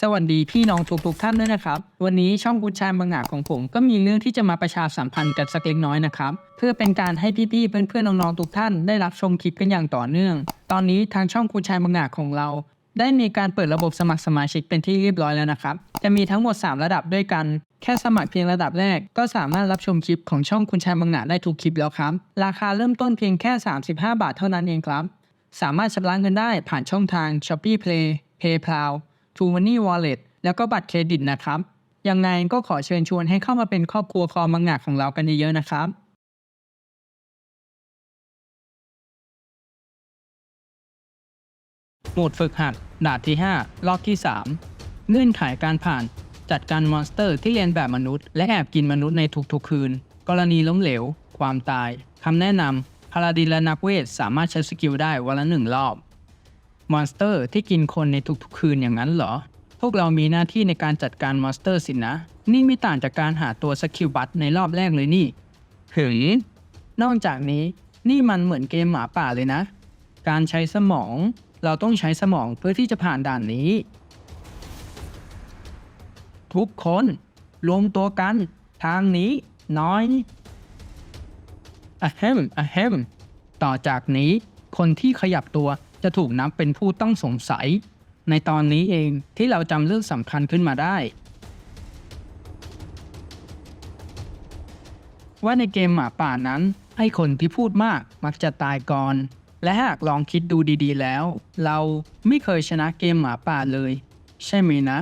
สวัสดีพี่น้องทุกทุกๆท่านด้วยนะครับ วันนี้ช่องกุญชายบางหนาของผมก็มีเรื่องที่จะมาประชาสัมพันธ์กันสักเล็กน้อยนะครับ เพื่อเป็นการให้พี่ๆเพื่อนๆน้องๆทุกท่านได้รับชมคลิปกันอย่างต่อเนื่อง ตอนนี้ทางช่องกุญชายบางหนาของเรา ได้มีการเปิดระบบสมัครสมาชิกเป็นที่เรียบร้อยแล้วนะครับ จะมีทั้งหมด 3 ระดับด้วยกัน แค่สมัครเพียงระดับแรก ก็สามารถรับชมคลิปของช่องคุณชายบางหนาได้ทุกคลิปแล้วครับ ราคาเริ่มต้นเพียงแค่ 35 บาทเท่านั้นเองครับ สามารถชำระเงินได้ผ่านช่องทาง Shopee Play PayPal t r u e Money Wallet แล้วก็บัตรเครดิตนะครับ ยังไงก็ขอเชิญชวนให้เข้ามาเป็นครอบครัวคอมังงะของเรากันเยอะๆนะครับโหมดฝึกหัดด่านที่ 5 รอบที่ 3 เงื่อนไขการผ่าน จัดการมอนสเตอร์ที่เรียนแบบมนุษย์ และแอบกินมนุษย์ในทุกๆคืน กรณีล้มเหลว ความตาย คำแนะนำพาราดินและนักเวทสามารถใช้สกิลได้วันละหนึ่งรอบ มอนสเตอร์ที่กินคนในทุกๆคืนอย่างนั้นเหรอ พวกเรามีหน้าที่ในการจัดการมอนสเตอร์สินะ นี่ไม่ต่างจากการหาตัวสกิลบัตในรอบแรกเลยนี่ถึงนอกจากนี้นี่มันเหมือนเกมหมาป่าเลยนะ การใช้สมอง เราต้องใช้สมองเพื่อที่จะผ่านด่านนี้ ทุกคน รวมตัวกัน ทางนี้ น้อยอะเฮมอะเฮมต่อจากนี้ คนที่ขยับตัว จะถูกนับเป็นผู้ต้องสงสัย ในตอนนี้เองที่เราจำเรื่องสำคัญขึ้นมาได้ ว่าในเกมหมาป่านั้น ให้คนที่พูดมากมักจะตายก่อน และหากลองคิดดูดีๆแล้ว เราไม่เคยชนะเกมหมาป่าเลย ใช่ไหมนะ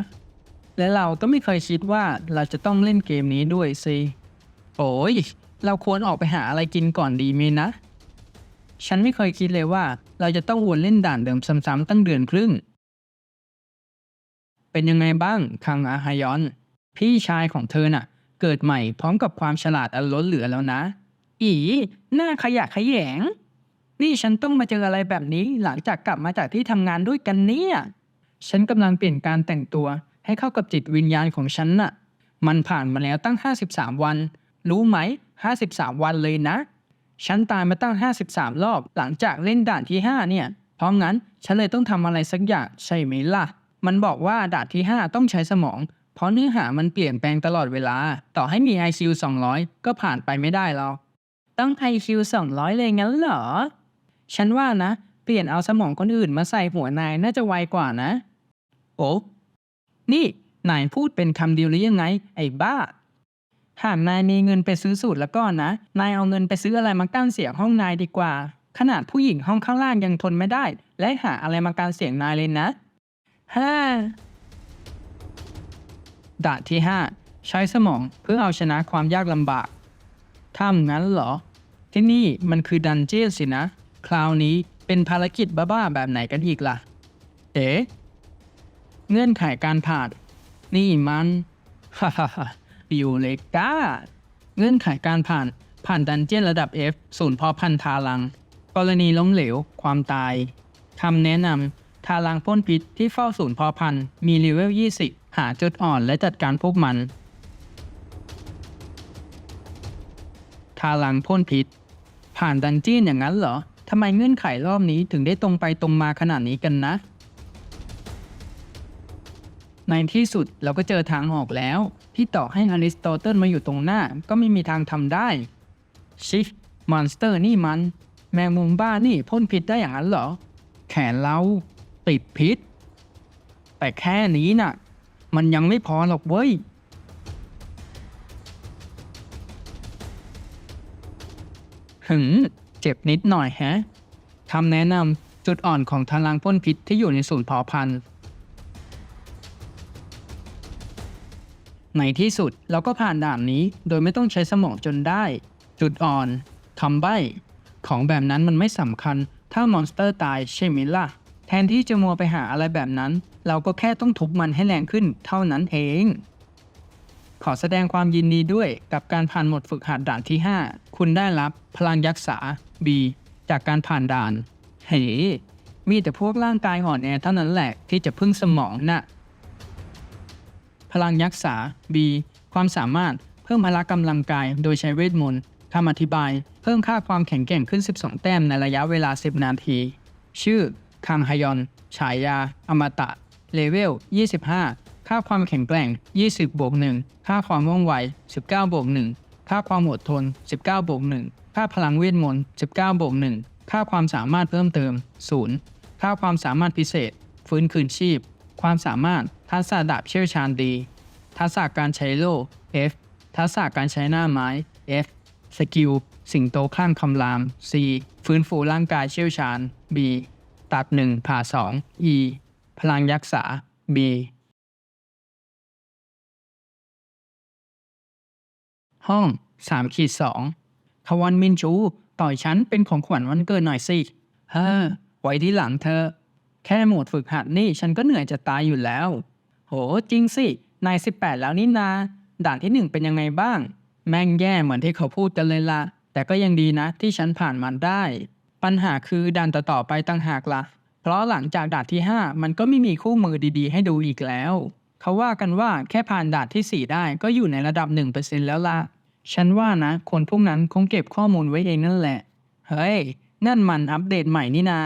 และเราก็ไม่เคยคิดว่าเราจะต้องเล่นเกมนี้ด้วยสิโอ้ยเราควรออกไปหาอะไรกินก่อนดีไหมนะ ฉันไม่เคยคิดเลยว่า เราจะต้องวนเล่นด่านเดิมซ้ำๆตั้งเดือนครึ่ง เป็นยังไงบ้าง คังอาฮายอน พี่ชายของเธอน่ะ เกิดใหม่พร้อมกับความฉลาดอันล้นเหลือแล้วนะ อีหน้าขยะแขยง นี่ฉันต้องมาเจออะไรแบบนี้หลังจากกลับมาจากที่ทำงานด้วยกันเนี่ย ฉันกำลังเปลี่ยนการแต่งตัวให้เข้ากับจิตวิญญาณของฉันน่ะ มันผ่านมาแล้วตั้ง 53 วัน รู้ไหม 53 วันเลยนะ ฉันตายมาตั้ง 53 รอบ หลังจากเล่นด่านที่ 5 เนี่ย เพราะงั้นฉันเลยต้องทำอะไรสักอย่างใช่ไหมล่ะ มันบอกว่าด่านที่ 5 ต้องใช้สมอง เพราะเนื้อหามันเปลี่ยนแปลงตลอดเวลา ต่อให้มี IQ 200 ก็ผ่านไปไม่ได้หรอกต้อง IQ 200 เลยงั้นเหรอ ฉันว่านะ เปลี่ยนเอาสมองคนอื่นมาใส่หัวนายน่าจะไวกว่านะ โอ้นี่นายพูดเป็นคำเดียวหรือยังไง ไอ้บ้า หากนายมีเงินไปซื้อสูตรแล้วก็นะ นายเอาเงินไปซื้ออะไรมากั้นเสียงห้องนายดีกว่า ขนาดผู้หญิงห้องข้างล่างยังทนไม่ได้ และหาอะไรมากั้นเสียงนายเลยนะฮ่าด่านที่ 5 ใช้สมองเพื่อเอาชนะความยากลำบากถ้างั้นเหรอ ที่นี่มันคือดันเจียนสินะ คราวนี้เป็นภารกิจบ้าๆแบบไหนกันอีกล่ะ เอ๊ะเงื่อนไขการผ่าน นี่มัน ฮ่าฮ่าฮ่า ยูเลกาเงื่อนไขการผ่านผ่านดันเจียนระดับ F ศูนย์พอพันทาลัง กรณีล้มเหลว ความตายคำแนะนำทาลังพ่นพิษที่เฝ้าศูนย์พอพันมีเลเวล 20 หาจุดอ่อนและจัดการพวกมัน ทาลังพ่นพิษ ผ่านดันเจียนอย่างนั้นเหรอทำไมเงื่อนไขรอบนี้ถึงได้ตรงไปตรงมาขนาดนี้กันนะ ในที่สุดเราก็เจอทางออกแล้ว ที่ต่อให้อริสโตเติลมาอยู่ตรงหน้าก็ไม่มีทางทำได้ชิฟมอนสเตอร์นี่มัน แมงมุมบ้านี่พ่นพิษได้อย่างนั้นเหรอ แขนเราติดพิษ แต่แค่นี้น่ะ มันยังไม่พอหรอกเว้ยหึงเจ็บนิดหน่อยแฮะคำแนะนำจุดอ่อนของทารังพ่นพิษที่อยู่ในศูนย์เพาะพันธุ์ ในที่สุดเราก็ผ่านด่านนี้โดยไม่ต้องใช้สมองจนได้ จุดอ่อนคำใบ้ของแบบนั้นมันไม่สำคัญ ถ้ามอนสเตอร์ตายใช่ไหมล่ะ แทนที่จะมัวไปหาอะไรแบบนั้น เราก็แค่ต้องทุบมันให้แรงขึ้นเท่านั้นเอง ขอแสดงความยินดีด้วยกับการผ่านหมดฝึกหัดด่านที่ 5 คุณได้รับพลังยักษา B จากการผ่านด่าน เฮ้มีแต่พวกร่างกายอ่อนแอเท่านั้นแหละที่จะพึ่งสมองน่ะ พลังยักษา B ความสามารถเพิ่มพละกำลังกายโดยใช้เวทมนต์คำอธิบาย เพิ่มค่าความแข็งแกร่งขึ้น 12 แต้มในระยะเวลา 10 นาที ชื่อ คังฮยอน ฉายา อมตะ เลเวล 25 ค่าความแข็งแกร่ง 20 บวก 1 ค่าความว่องไว 19 บวก 1 ค่าความอดทน 19 บวก 1 ค่าพลังเวทมนต์ 19 บวก 1 ค่าความสามารถเพิ่มเติม 0 ค่าความสามารถพิเศษ ฟื้นคืนชีพ ความสามารถ ทักษะดาบเชี่ยวชาญดี ทักษะการใช้โล่ F ทักษะการใช้หน้าไม้ F สกิล สิงโตคลั่งคำราม C ฟื้นฟูร่างกายเชี่ยวชาญ B ตัด 1 ผ่า 2 E พลังยักษา B ห้อง3ขีด2ขวันมินจูต่อยฉันเป็นของขวัญวันเกิดหน่อยสิ เฮ้อ ไว้ที่หลังเธอ แค่โหมดฝึกหัดนี่ฉันก็เหนื่อยจะตายอยู่แล้ว โหจริงสิ นาย 18 แล้วนี่นา ด่านที่หนึ่งเป็นยังไงบ้าง แม่งแย่เหมือนที่เขาพูดกันเลยละ แต่ก็ยังดีนะที่ฉันผ่านมันได้ ปัญหาคือด่านต่อๆไปตั้งหากละเพราะหลังจากด่านที่ 5 มันก็ไม่มีคู่มือดีๆ ให้ดูอีกแล้ว เขาว่ากันว่าแค่ผ่านด่านทีสี่4 ได้ก็อยู่ในระดับ1%แล้วละฉันว่านะ คนพวกนั้นคงเก็บข้อมูลไว้เองนั่นแหละ เฮ้ย นั่นมันอัปเดตใหม่นี่นา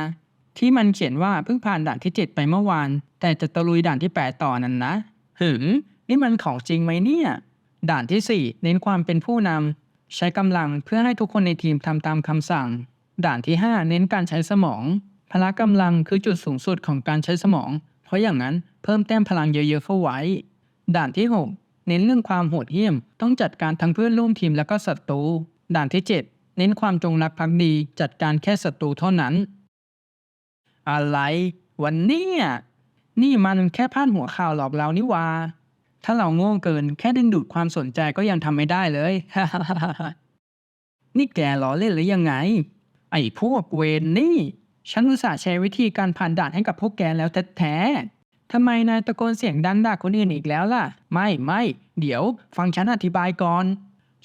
ที่มันเขียนว่าเพิ่งผ่านด่านที่ 7 ไปเมื่อวาน แต่จะตะลุยด่านที่ 8 ต่อนั่นนะหึงนี่มันของจริงไหมเนี่ย ด่านที่ 4 เน้นความเป็นผู้นำใช้กำลังเพื่อให้ทุกคนในทีมทำตามคำสั่ง ด่านที่ 5 เน้นการใช้สมอง พละกำลังคือจุดสูงสุดของการใช้สมอง เพราะอย่างนั้นเพิ่มแต้มพลังเยอะๆเข้าไว้ ด่านที่ 6 เน้นเรื่องความโหดเหี้ยม ต้องจัดการทั้งเพื่อนร่วมทีมและก็ศัตรู ด่านที่ 7 เน้นความจงรักภักดี จัดการแค่ศัตรูเท่านั้น อะไร วันนี้นี่มันแค่พาดหัวข่าวหลอกเรานี่วา ถ้าเราโง่เกินแค่ดึงดูดความสนใจก็ยังทำไม่ได้เลย นี่แกล้อเล่นหรือยังไง ไอ้พวกเวนนี่ ฉันอุตส่าห์แชร์วิธีการผ่านด่านให้กับพวกแกแล้วแท้ๆทำไมนายตะโกนเสียงดังด่าคนอื่นอีกแล้วล่ะ ไม่ไม่เดี๋ยว ฟังฉันอธิบายก่อน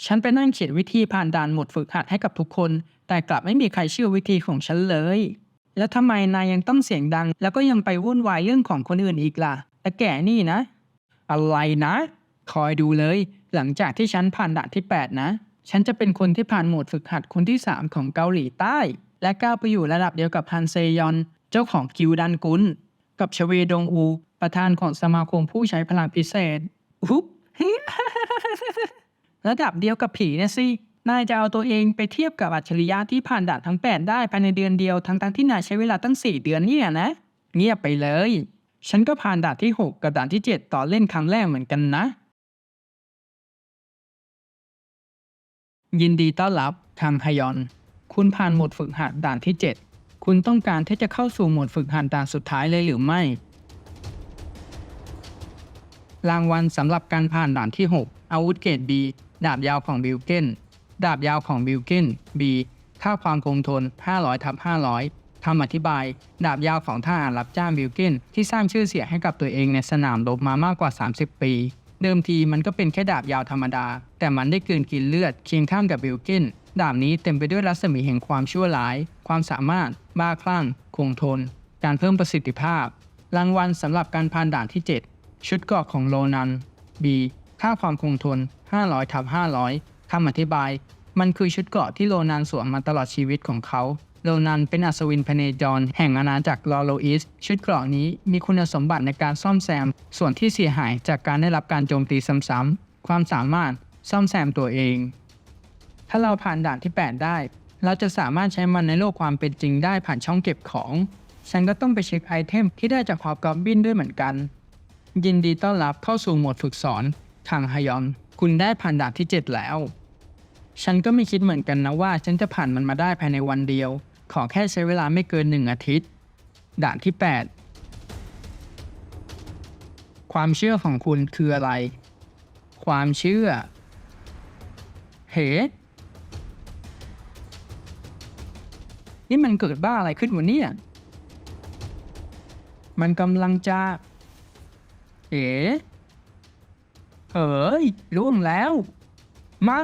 ฉันไปนั่งเขียนวิธีผ่านด่านหมดฝึกหัดให้กับทุกคน แต่กลับไม่มีใครเชื่อวิธีของฉันเลย แล้วทำไมนายยังต้องเสียงดัง แล้วก็ยังไปวุ่นวายเรื่องของคนอื่นอีกล่ะแต่แก่นี่นะ อะไรนะ คอยดูเลย หลังจากที่ฉันผ่านด่านที่ 8 นะ ฉันจะเป็นคนที่ผ่านโหมดฝึกหัดคนที่ 3 ของเกาหลีใต้ และก้าวไปอยู่ระดับเดียวกับฮันเซยอน เจ้าของกิวดันกุน กับชเวดงอู ประธานของสมาคมผู้ใช้พลังพิเศษอุ๊บระดับเดียวกับผีนะสิ นายจะเอาตัวเองไปเทียบกับอัจฉริยะที่ผ่านด่านทั้ง 8 ได้ภายในเดือนเดียว ทั้งทั้งๆที่นายใช้เวลาตั้ง 4 เดือนเนี่ยนะ เงียบไปเลย ฉันก็ผ่านด่านที่ 6 กับด่านที่ 7 ต่อเล่นครั้งแรกเหมือนกันนะ ยินดีต้อนรับทางฮยอน คุณผ่านหมดฝึกหัดด่านที่ 7 คุณต้องการที่จะเข้าสู่โหมดฝึกหัดด่านสุดท้ายเลยหรือไม่ รางวัลสำหรับการผ่านด่านที่ 6 อาวุธเกรด B ดาบยาวของบิลเกน ดาบยาวของบิลเกน B ค่าความคงทน 500ทับ500 คำอธิบาย ดาบยาวของทหารรับจ้างบิลเกนที่สร้างชื่อเสียงให้กับตัวเองในสนามรบมามากกว่า 30 ปี เดิมทีมันก็เป็นแค่ดาบยาวธรรมดา แต่มันได้กลืนกินเลือดเคียงข้างกับบิลเกนดาบนี้เต็มไปด้วยรัศมีแห่งความชั่วร้าย ความสามารถ บ้าคลั่ง คงทน การเพิ่มประสิทธิภาพ รางวัลสำหรับการผ่านด่านที่ 7 ชุดเกราะของโลนัน B ค่าความคงทน 500ทับ500คำอธิบาย มันคือชุดเกราะที่โลนันสวมมาตลอดชีวิตของเขาโลนันเป็นอัศวินพเนจรแห่งอาณาจักรลอโลอิส ชุดเกราะนี้มีคุณสมบัติในการซ่อมแซม ส่วนที่เสียหายจากการได้รับการโจมตีซ้ำๆ ความสามารถซ่อมแซมตัวเอง ถ้าเราผ่านด่านที่ 8 ได้ เราจะสามารถใช้มันในโลกความเป็นจริงได้ผ่านช่องเก็บของ ฉันก็ต้องไปเช็คไอเทมที่ได้จากฮอบกอบบินด้วยเหมือนกัน ยินดีต้อนรับเข้าสู่โหมดฝึกสอนทางฮยอน คุณได้ผ่านด่านที่ 7 แล้ว ฉันก็ไม่คิดเหมือนกันนะว่า ฉันจะผ่านมันมาได้ภายในวันเดียว ขอแค่ใช้เวลาไม่เกินหนึ่งอาทิตย์ ด่านที่ 8 ความเชื่อของคุณคืออะไร ความเชื่อเฮ้นี่มันเกิดบ้าอะไรขึ้นวะเนี่ยมันกำลังจะ เอ๋เฮ้ยล่วงแล้ว ไม่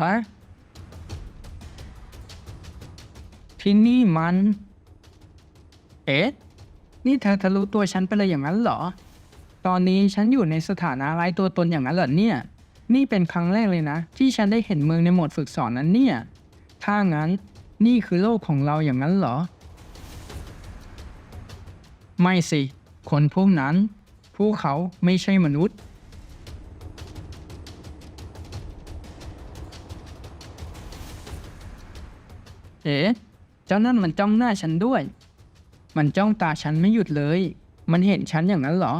ฮะที่นี่มัน เอ๊ะ นี่เธอทะลุตัวฉันไปเลยอย่างนั้นเหรอ ตอนนี้ฉันอยู่ในสถานะไร้ตัวตนอย่างนั้นเหรอเนี่ย นี่เป็นครั้งแรกเลยนะ ที่ฉันได้เห็นเมืองในโหมดฝึกสอนนั้นเนี่ย ถ้างั้นนี่คือโลกของเราอย่างนั้นเหรอ ไม่สิ คนพวกนั้น พวกเขาไม่ใช่มนุษย์ เอ๋เจ้านั่นมันจ้องหน้าฉันด้วย มันจ้องตาฉันไม่หยุดเลย มันเห็นฉันอย่างนั้นเหรอ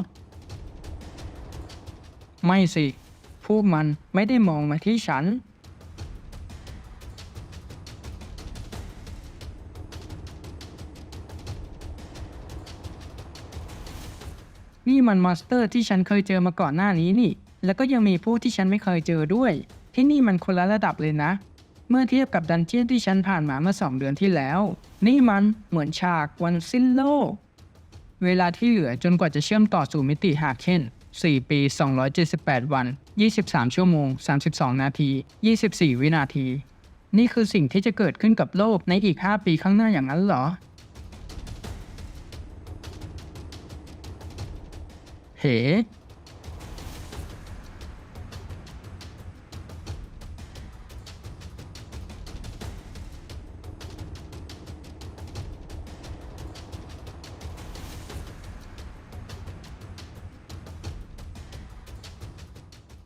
ไม่สิ พวกมันไม่ได้มองมาที่ฉัน นี่มันมอนสเตอร์ที่ฉันเคยเจอมาก่อนหน้านี้นี่ แล้วก็ยังมีพวกที่ฉันไม่เคยเจอด้วย ที่นี่มันคนละระดับเลยนะ เมื่อเทียบกับดันเจียนที่ฉันผ่านมาเมื่อสองเดือนที่แล้ว นี่มันเหมือนฉากวันสิ้นโลก เวลาที่เหลือจนกว่าจะเชื่อมต่อสู่มิติหากเช่น4 ปี 278 วัน 23 ชั่วโมง 32 นาที 24 วินาที นี่คือสิ่งที่จะเกิดขึ้นกับโลกในอีก 5 ปีข้างหน้าอย่างนั้นเหรอ เฮ้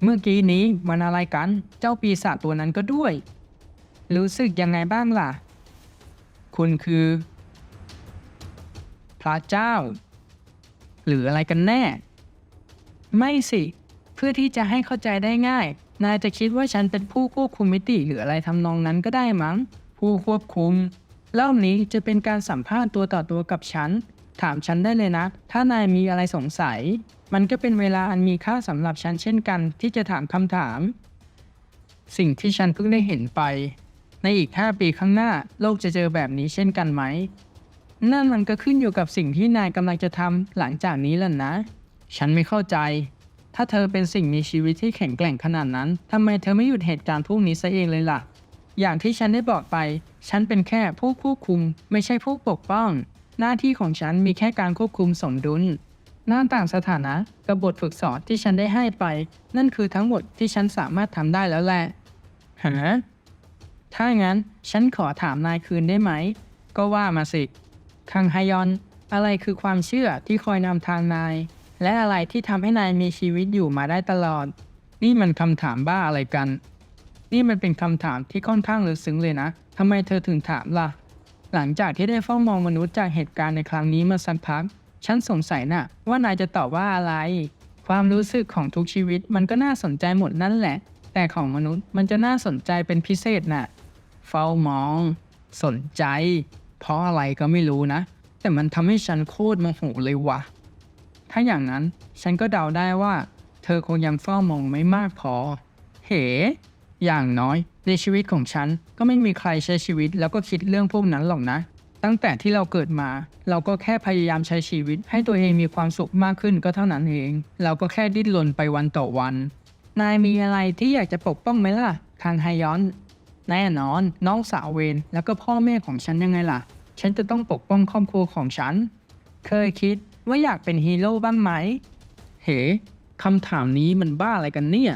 เมื่อกี้นี้มันอะไรกัน เจ้าปีศาจตัวนั้นก็ด้วย รู้สึกยังไงบ้างล่ะ คุณคือ พระเจ้า หรืออะไรกันแน่ ไม่สิ เพื่อที่จะให้เข้าใจได้ง่าย นายจะคิดว่าฉันเป็นผู้ควบคุมมิติหรืออะไรทำนองนั้นก็ได้มั้ง ผู้ควบคุมรอบนี้จะเป็นการสัมภาษณ์ตัวต่อตัวกับฉัน ถามฉันได้เลยนะ ถ้านายมีอะไรสงสัย มันก็เป็นเวลาอันมีค่าสำหรับฉันเช่นกัน ที่จะถามคำถาม สิ่งที่ฉันเพิ่งได้เห็นไป ในอีก 5 ปีข้างหน้า โลกจะเจอแบบนี้เช่นกันไหม นั่นมันก็ขึ้นอยู่กับสิ่งที่นายกำลังจะทำหลังจากนี้แหละนะ ฉันไม่เข้าใจ ถ้าเธอเป็นสิ่งมีชีวิตที่แข็งแกร่งขนาดนั้นทำไมเธอไม่หยุดเหตุการณ์พวกนี้ซะเองเลยล่ะ อย่างที่ฉันได้บอกไป ฉันเป็นแค่ผู้ควบคุม ไม่ใช่ผู้ปกป้อง หน้าที่ของฉันมีแค่การควบคุมสมดุลหน้าต่างสถานะกับบทฝึกสอนที่ฉันได้ให้ไป นั่นคือทั้งหมดที่ฉันสามารถทำได้แล้วแหละฮะถ้างั้นฉันขอถามนายคืนได้ไหม ก็ว่ามาสิ คังฮยอน อะไรคือความเชื่อที่คอยนำทางนาย และอะไรที่ทำให้นายมีชีวิตอยู่มาได้ตลอด นี่มันคำถามบ้าอะไรกัน นี่มันเป็นคำถามที่ค่อนข้างลึกซึ้งเลยนะทำไมเธอถึงถามล่ะ หลังจากที่ได้เฝ้ามองมนุษย์จากเหตุการณ์ในครั้งนี้มาสักพัก ฉันสงสัยน่ะ ว่านายจะตอบว่าอะไร ความรู้สึกของทุกชีวิตมันก็น่าสนใจหมดนั่นแหละ แต่ของมนุษย์มันจะน่าสนใจเป็นพิเศษน่ะ เฝ้ามอง สนใจ เพราะอะไรก็ไม่รู้นะ แต่มันทำให้ฉันโคตรโมโหเลยว่ะ ถ้าอย่างนั้นฉันก็เดาได้ว่า เธอคงยังเฝ้ามองไม่มากพอ เห อย่างน้อย ในชีวิตของฉันก็ไม่มีใครใช้ชีวิตแล้วก็คิดเรื่องพวกนั้นหรอกนะ ตั้งแต่ที่เราเกิดมา เราก็แค่พยายามใช้ชีวิต ให้ตัวเองมีความสุขมากขึ้นก็เท่านั้นเอง เราก็แค่ดิ้นรนไปวันต่อวัน นายมีอะไรที่อยากจะปกป้องไหมล่ะทางไฮยอน แน่นอน น้องสาวเวนแล้วก็พ่อแม่ของฉันยังไงล่ะ ฉันจะต้องปกป้องครอบครัวของฉัน เคยคิด ว่าอยากเป็นฮีโร่บ้างไหม เฮ้คำถามนี้มันบ้าอะไรกันเนี่ย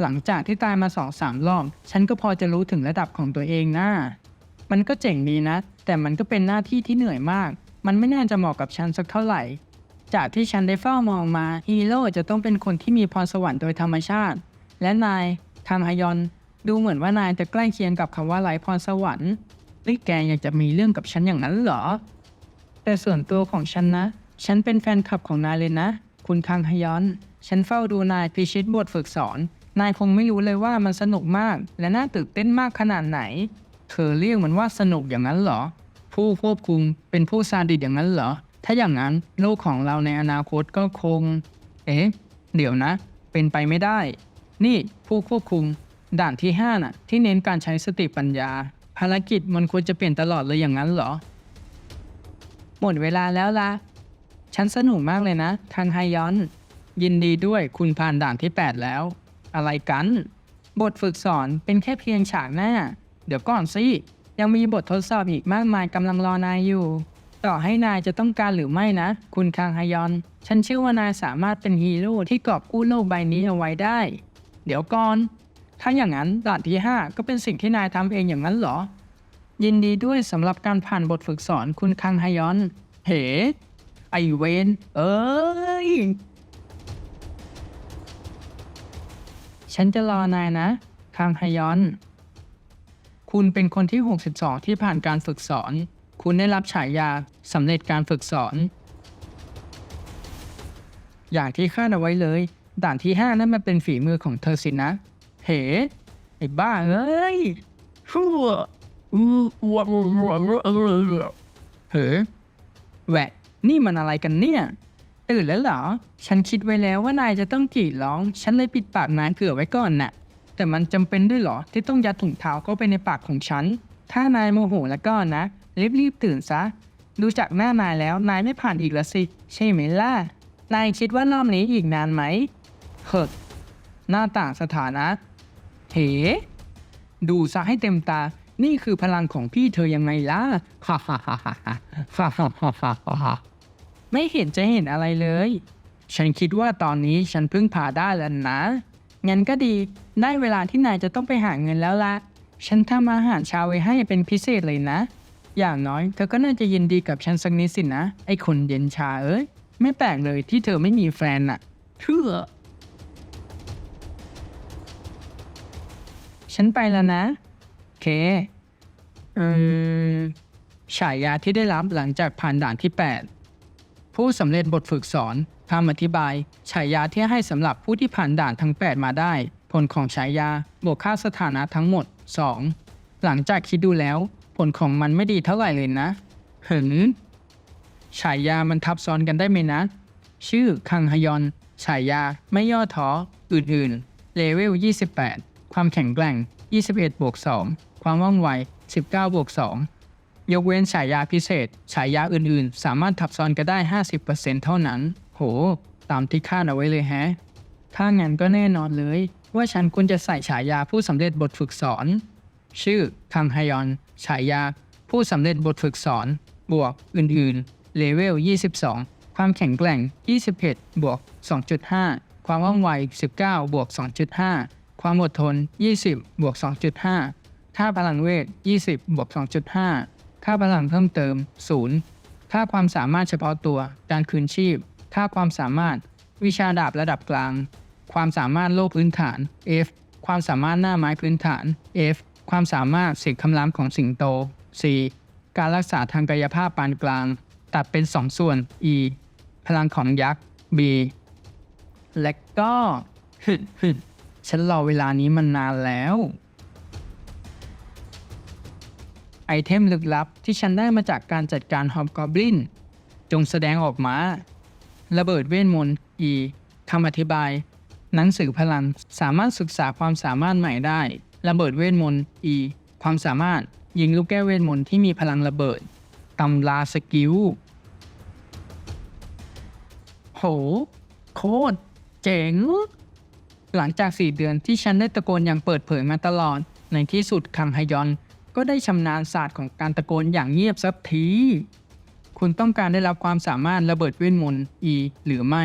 หลังจากที่ตายมาสองสามรอบ ฉันก็พอจะรู้ถึงระดับของตัวเองนะมันก็เจ๋งดีนะ แต่มันก็เป็นหน้าที่ที่เหนื่อยมาก มันไม่น่าจะเหมาะกับฉันสักเท่าไหร่ จากที่ฉันได้เฝ้ามองมา ฮีโร่จะต้องเป็นคนที่มีพรสวรรค์โดยธรรมชาติ และนายทามฮยอน ดูเหมือนว่านายจะใกล้เคียงกับคำว่าไร้พรสวรรค์นี่แกอยากจะมีเรื่องกับฉันอย่างนั้นเหรอ แต่ส่วนตัวของฉันนะ ฉันเป็นแฟนคลับของนายเลยนะ คุณคังฮยอน ฉันเฝ้าดูนายพิชิตบทฝึกสอน นายคงไม่รู้เลยว่ามันสนุกมาก และน่าตื่นเต้นมากขนาดไหน เธอเรียกมันว่าสนุกอย่างนั้นเหรอ ผู้ควบคุมเป็นผู้ซาดิสอย่างนั้นเหรอ ถ้าอย่างนั้นโลกของเราในอนาคตก็คง เอ๊ะ เดี๋ยวนะ เป็นไปไม่ได้ นี่ผู้ควบคุม ด่านที่ห้าน่ะ ที่เน้นการใช้สติปัญญา ภารกิจมันควรจะเปลี่ยนตลอดเลยอย่างนั้นเหรอ หมดเวลาแล้วล่ะ ฉันสนุกมากเลยนะทางไฮยอน ยินดีด้วยคุณผ่านด่านที่ 8 แล้ว อะไรกัน บทฝึกสอนเป็นแค่เพียงฉากหน้า เดี๋ยวก่อนสิ ยังมีบททดสอบอีกมากมายกำลังรอนายอยู่ ต่อให้นายจะต้องการหรือไม่นะ คุณคังฮยอน ฉันเชื่อว่านายสามารถเป็นฮีโร่ที่กอบกู้โลกใบนี้เอาไว้ได้ เดี๋ยวก่อน ถ้าอย่างนั้นด่านที่ห้าก็เป็นสิ่งที่นายทำเองอย่างนั้นเหรอ ยินดีด้วยสำหรับการผ่านบทฝึกสอนคุณคังฮยอนเหไอเวนเอ้ย ฉันจะรอนายนะคังฮยอน คุณเป็นคนที่ 62 ที่ผ่านการฝึกสอน คุณได้รับฉายาสำเร็จการฝึกสอน อย่างที่คาดเอาไว้เลย ด่านที่ 5 นั่นมันเป็นฝีมือของเธอสินะ เหไอ้บ้าเอ้ยฟู่เฮ้แหวะ นี่มันอะไรกันเนี่ย ตื่นแล้วเหรอ ฉันคิดไว้แล้วว่านายจะต้องกรีดร้อง ฉันเลยปิดปากนายเผื่อไว้ก่อนน่ะ แต่มันจำเป็นด้วยเหรอ ที่ต้องยัดถุงเท้าเข้าไปในปากของฉัน ถ้านายโมโหแล้วก็นะรีบๆตื่นซะ ดูจากหน้านายแล้วนายไม่ผ่านอีกแล้วสิ ใช่ไหมล่ะ นายคิดว่ารอบนี้อีกนานไหมเฮิดหน้าต่างสถานะเฮดูซะให้เต็มตา นี่คือพลังของพี่เธอยังไงล่ะฮ่าฮ่าฮ่าฮ่าฮ่าฮ่าฮ่าฮ่า ไม่เห็นจะเห็นอะไรเลย ฉันคิดว่าตอนนี้ฉันพึ่งพาได้แล้วนะ งั้นก็ดี ได้เวลาที่นายจะต้องไปหาเงินแล้วละ ฉันทำอาหารเช้าไว้ให้เป็นพิเศษเลยนะ อย่างน้อยเธอก็น่าจะยินดีกับฉันสักนิดสินะ ไอ้คนเย็นชาเอ้ย ไม่แปลกเลยที่เธอไม่มีแฟนน่ะเชื่อฉันไปแล้วนะ เคเออฉายาที่ได้รับหลังจากผ่านด่านที่ 8 ผู้สำเร็จบทฝึกสอนคำอธิบาย ฉายาที่ให้สำหรับผู้ที่ผ่านด่านทั้ง 8 มาได้ ผลของฉายา บวกค่าสถานะทั้งหมด 2 หลังจากคิดดูแล้ว ผลของมันไม่ดีเท่าไหร่เลยนะเหินฉายามันทับซ้อนกันได้ไหมนะ ชื่อคังฮยอน ฉายา ไม่ย่อท้อ อื่นๆ เลเวล 28 ความแข็งแกร่ง 21บวก2ความว่องไว 19บวก2 ยกเว้นฉายาพิเศษ ฉายาอื่นๆ สามารถทับซ้อนกันได้ 50%เท่านั้น โห ตามที่คาดเอาไว้เลยแฮะ ถ้างั้นก็แน่นอนเลย ว่าฉันควรจะใส่ฉายาผู้สำเร็จบทฝึกสอน ชื่อคังฮยอน ฉายา ผู้สำเร็จบทฝึกสอน บวกอื่นๆ เลเวล 22 ความแข็งแกร่ง 21 บวก 2.5 ความว่องไว 19 บวก 2.5 ความอดทน 20 บวก 2.5 ค่าพลังเวท 20 บวก 2.5 ค่าพลังเพิ่มเติม 0 ค่าความสามารถเฉพาะตัว การคืนชีพ ค่าความสามารถ วิชาดาบระดับกลาง ความสามารถโลกพื้นฐาน F ความสามารถหน้าไม้พื้นฐาน F ความสามารถเสียงคำรามของสิงโต C การรักษาทางกายภาพปานกลาง ตัดเป็น 2 ส่วน E พลังของยักษ์ B และก็ฉันรอเวลานี้มันนานแล้ว ไอเทมลึกลับที่ฉันได้มาจากการจัดการฮอบกอบลิน จงแสดงออกมา ระเบิดเวทมนต์ E คำอธิบาย หนังสือพลังสามารถศึกษาความสามารถใหม่ได้ ระเบิดเวทมนต์ E ความสามารถยิงลูกแก้วเวทมนต์ที่มีพลังระเบิด ตำราสกิล โห โคตรเจ๋ง หลังจากสี่เดือนที่ฉันได้ตะโกนอย่างเปิดเผยมาตลอด ในที่สุดคังฮยอน ก็ได้ชำนาญศาสตร์ของการตะโกนอย่างเงียบสักที คุณต้องการได้รับความสามารถระเบิดเวทมนต์ E หรือไม่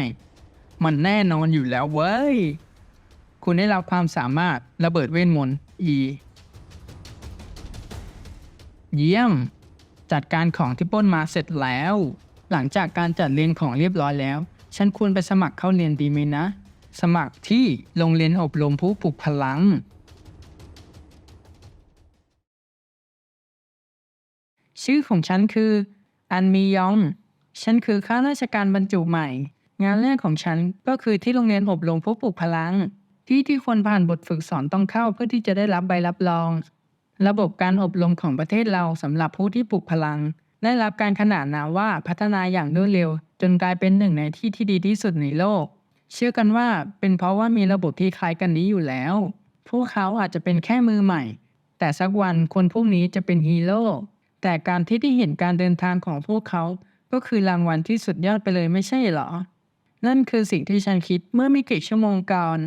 มันแน่นอนอยู่แล้วเว้ย คุณได้รับความสามารถระเบิดเวทมนต์ E เยี่ยม จัดการของที่ปล้นมาเสร็จแล้ว หลังจากการจัดเรียนของเรียบร้อยแล้ว ฉันควรไปสมัครเข้าเรียนดีไหมนะ สมัครที่โรงเรียนอบรมผู้ปลุกพลัง ชื่อของฉันคือ อันมียอง ฉันคือข้าราชการบรรจุใหม่ งานแรกของฉันก็คือที่โรงเรียนอบรมผู้ปลุกพลัง ที่ที่คนผ่านบทฝึกสอนต้องเข้าเพื่อที่จะได้รับใบรับรอง ระบบการอบรมของประเทศเราสำหรับผู้ที่ปลุกพลัง ได้รับการขนานนามว่าพัฒนาอย่างรวดเร็ว จนกลายเป็นหนึ่งในที่ที่ดีที่สุดในโลก เชื่อกันว่าเป็นเพราะว่ามีระบบที่คล้ายกันนี้อยู่แล้ว พวกเขาอาจจะเป็นแค่มือใหม่ แต่สักวันคนพวกนี้จะเป็นฮีโร่ แต่การที่ได้เห็นการเดินทางของพวกเขา ก็คือรางวัลที่สุดยอดไปเลยไม่ใช่เหรอ นั่นคือสิ่งที่ฉันคิดเมื่อไม่กี่ชั่วโมงก่อน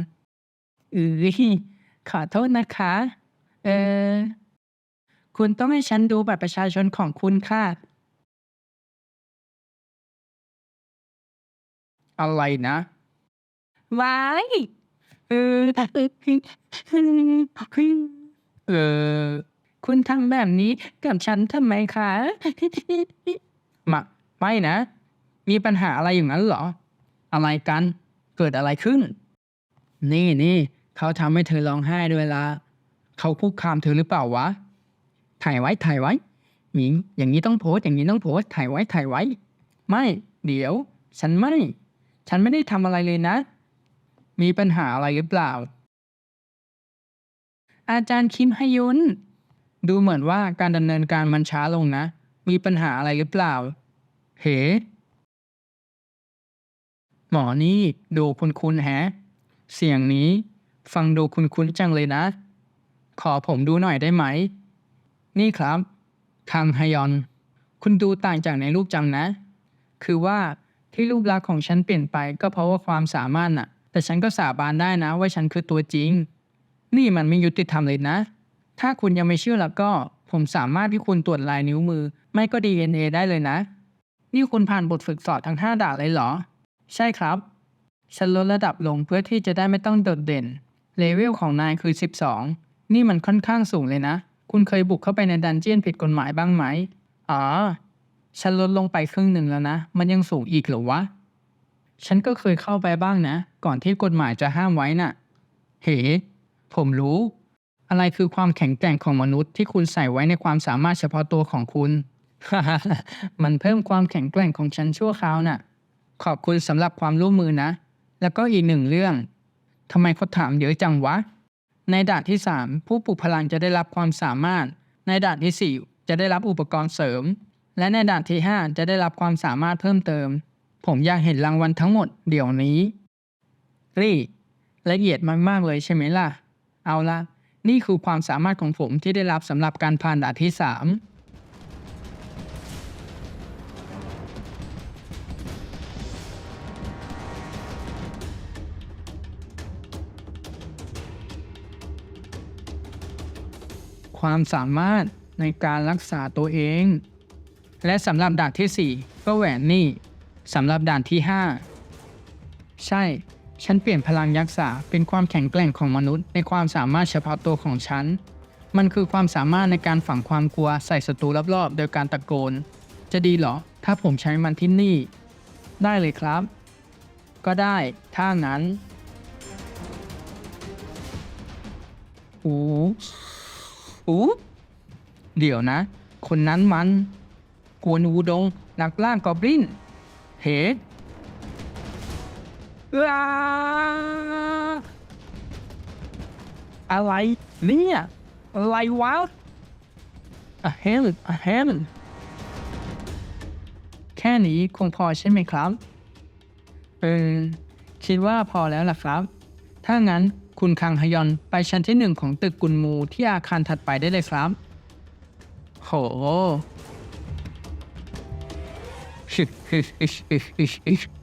อือขอโทษนะคะ เออ คุณต้องให้ฉันดูบัตรประชาชนของคุณค่ะ อะไรนะ ว้ายเออเออ คุณทำแบบนี้กับฉันทำไมคะ มาไม่นะ มีปัญหาอะไรอย่างนั้นเหรอ อะไรกัน เกิดอะไรขึ้น นี่นี่เขาทำให้เธอร้องไห้ด้วยละเขาคุกคามเธอหรือเปล่าวะ ถ่ายไว้ถ่ายไว้ หมิง อย่างนี้ต้องโพสต์อย่างนี้ต้องโพสต์ถ่ายไว้ถ่ายไว้ ไม่ เดี๋ยว ฉันไม่ ฉันไม่ได้ทำอะไรเลยนะ มีปัญหาอะไรหรือเปล่า อาจารย์คิมฮยุน ดูเหมือนว่าการดำเนินการมันช้าลงนะ มีปัญหาอะไรหรือเปล่า เห หมอนี่ดูคุ้นๆแฮะ เสียงนี้ ฟังดูคุ้นๆจังเลยนะ ขอผมดูหน่อยได้ไหม นี่ครับคังฮยอน คุณดูต่างจากในรูปจังนะ คือว่าที่รูปลักษณ์ของฉันเปลี่ยนไปก็เพราะว่าความสามารถน่ะ แต่ฉันก็สาบานได้นะว่าฉันคือตัวจริง นี่มันไม่ยุติธรรมเลยนะ ถ้าคุณยังไม่เชื่อแล้วก็ ผมสามารถที่คุณตรวจลายนิ้วมือ ไม่ก็ DNA ได้เลยนะ นี่คุณผ่านบทฝึกสอบทั้งห้าด่านเลยเหรอ ใช่ครับ ฉันลดระดับลงเพื่อที่จะได้ไม่ต้องโดดเด่น เลเวลของนายคือ 12 นี่มันค่อนข้างสูงเลยนะ คุณเคยบุกเข้าไปในดันเจียนผิดกฎหมายบ้างไหม อ๋อ ฉันลดลงไปครึ่งหนึ่งแล้วนะ มันยังสูงอีกเหรอวะ ฉันก็เคยเข้าไปบ้างนะ ก่อนที่กฎหมายจะห้ามไว้น่ะ เฮ้ ผมรู้ อะไรคือความแข็งแกร่งของมนุษย์ที่คุณใส่ไว้ในความสามารถเฉพาะตัวของคุณ มันเพิ่มความแข็งแกร่งของฉันชั่วคราวน่ะ ขอบคุณสำหรับความร่วมมือนะ แล้วก็อีกหนึ่งเรื่องทำไมเขาถามเยอะจังวะ ในด่านที่ 3 ผู้ปลุกพลังจะได้รับความสามารถ ในด่านทีสี่4 จะได้รับอุปกรณ์เสริม และในด่านที่ 5 จะได้รับความสามารถเพิ่มเติม ผมอยากเห็นรางวัลทั้งหมดเดี๋ยวนี้ รี่ ละเอียดมากๆเลยใช่ไหมล่ะ เอาละ นี่คือความสามารถของผมที่ได้รับสำหรับการผ่านด่านที่ 3ความสามารถในการรักษาตัวเอง และสำหรับด่านที่ 4 ก็แหวนนี่ สำหรับด่านที่ 5 ใช่ ฉันเปลี่ยนพลังยักษาเป็นความแข็งแกร่งของมนุษย์ ในความสามารถเฉพาะตัวของฉัน มันคือความสามารถในการฝังความกลัวใส่ศัตรูรอบๆ โดยการตะโกน จะดีเหรอ ถ้าผมใช้มันที่นี่ ได้เลยครับ ก็ได้ ถ้างั้นโอ้อู้เดี๋ยวนะ คนนั้นมัน กวนอูดงนักล่างกอบลิน เฮด อะไรเนี่ยอะไรวะอะเฮลอะเฮลแค่นี้คงพอใช่ไหมครับ เออคิดว่าพอแล้วล่ะครับ ถ้างั้นคุณคังฮยอนไปชั้นที่หนึ่งของตึกกุนมูที่อาคารถัดไปได้เลยครับ โหฮึฮึฮึฮึฮึ